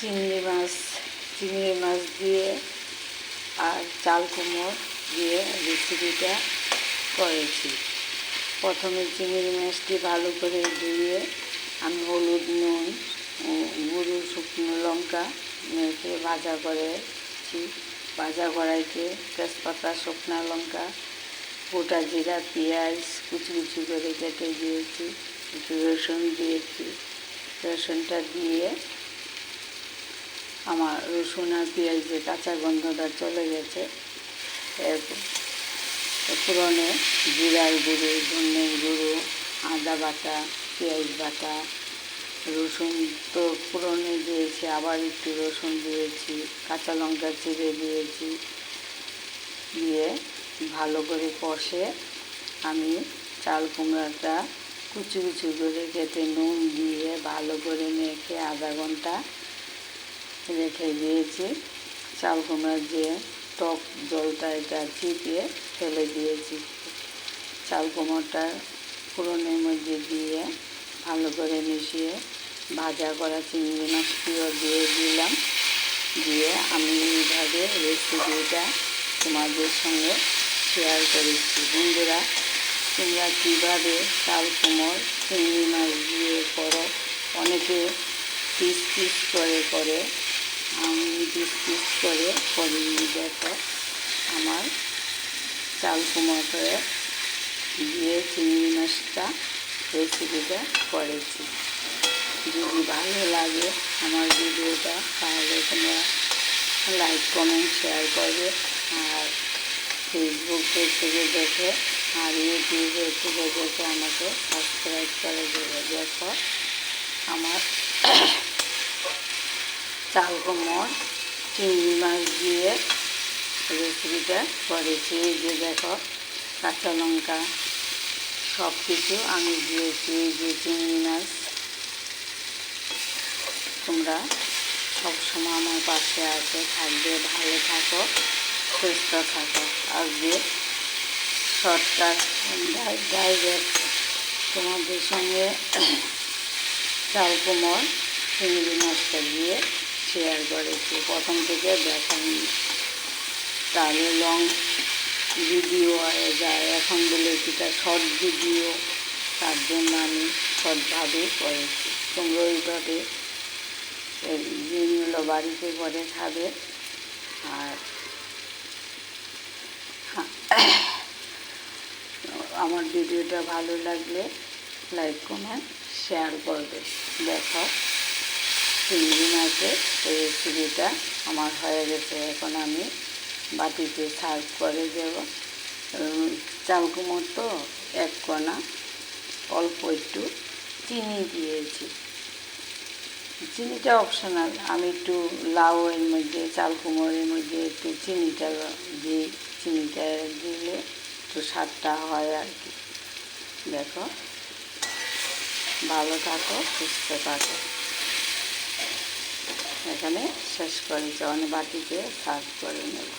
চিংড়ি মাছ চিংড়ি মাছ দিয়ে আর চাল কুমড়ো দিয়ে রেসিপিটা করেছি। প্রথমে চিংড়ি মাছটি ভালো করে ধুয়ে আমি হলুদ নুন গুঁড়ো শুকনো লঙ্কা মেখে ভাজা করেছি। ভাজা কড়াইতে তেজপাতা, শুকনো লঙ্কা, গোটা জিরা, পেঁয়াজ, কুচি কুচি করে কেটে দিয়েছি, একটু রসুন দিয়েছি। রসুনটা দিয়ে আমার রসুন আর পেঁয়াজের কাঁচা গন্ধটা চলে গেছে। এরপর পুরনে জিরার গুঁড়ো, ধনের গুঁড়ো, আদা বাটা, পেঁয়াজ বাটা, রসুন তো পুরনে দিয়েছি, আবার একটু রসুন দিয়েছি, কাঁচা লঙ্কা চিড়ে দিয়েছি, দিয়ে ভালো করে কষে আমি চাল কুমড়াটা কুচি কুচি করে কেটে নুন দিয়ে ভালো করে মেখে আধা ঘণ্টা রেখে দিয়েছি চাল কুমড়ার যে টক জলটা এটা চিপিয়ে ফেলে দিয়েছি। চাল কুমড়োটা ফোড়নের মধ্যে দিয়ে ভালো করে মিশিয়ে ভাজা করা চিংড়ি মাছটিও দিয়ে দিলাম। দিয়ে আমি এইভাবে রেসিপিটা তোমাদের সঙ্গে শেয়ার করেছি। বন্ধুরা, তোমরা কীভাবে চাল কুমড় চিংড়ি মাছ দিয়ে করো? অনেকে পিস পিস করে করে আমি পিস করে করিনি দেখো আমার চাল কুমড়ো দিয়ে চিংড়ি মাছটা রেসিপিটা করেছি। যদি ভালো লাগে আমার ভিডিওটা, তাহলে তোমরা লাইক, কমেন্ট, শেয়ার করবে। আর ফেসবুক থেকে দেখে, আর ইউটিউবে থেকে দেখে আমাকে, সাবস্ক্রাইব করে দেবে। দেখো আমার চাল কুমড় চিংড়ি মাছ দিয়ে রেসিপিটা করেছি। এই যে দেখো, কাঁচা লঙ্কা সব কিছু আমি দিয়েছি, এই যে চিংড়ি মাছ। তোমরা সবসময় আমার পাশে আছে, থাকবে, ভালো থাকো, সুস্থ থাকো। আজকে শর্টকাট ডাইরেক্ট তোমাদের সঙ্গে চাল কুমড় চিংড়ি মাছটা দিয়ে শেয়ার করেছি প্রথম থেকে দেখানি। তাহলে লং ভিডিও যায় এখন বলে সেটা শর্ট ভিডিও তার জন্য আমি শর্টভাবে করেছি। তোমরা ওইভাবে দিনগুলো বাড়িতে করে খাবে। আর হ্যাঁ, আমার ভিডিওটা ভালো লাগলে লাইক কমেন্ট শেয়ার করবে। দেখো চিংড়ি মাছের রেসিপিটা আমার হয়ে গেছে। এখন আমি বাটিতে সার্ভ করে দেব। উম, চাল কুমড় তো এক কণা অল্প একটু চিনি দিয়েছি। চিনিটা অপশনাল আমি একটু লাউ এর মধ্যে চাল কুমড়োর মধ্যে একটু চিনিটা দিই। চিনিটা দিলে একটু স্বাদটা হয় আর কি। দেখো ভালো থাকো সুস্থ থাকো। এখানে শেষ করে অনেক বাটিতে সার্ভ করে নেব।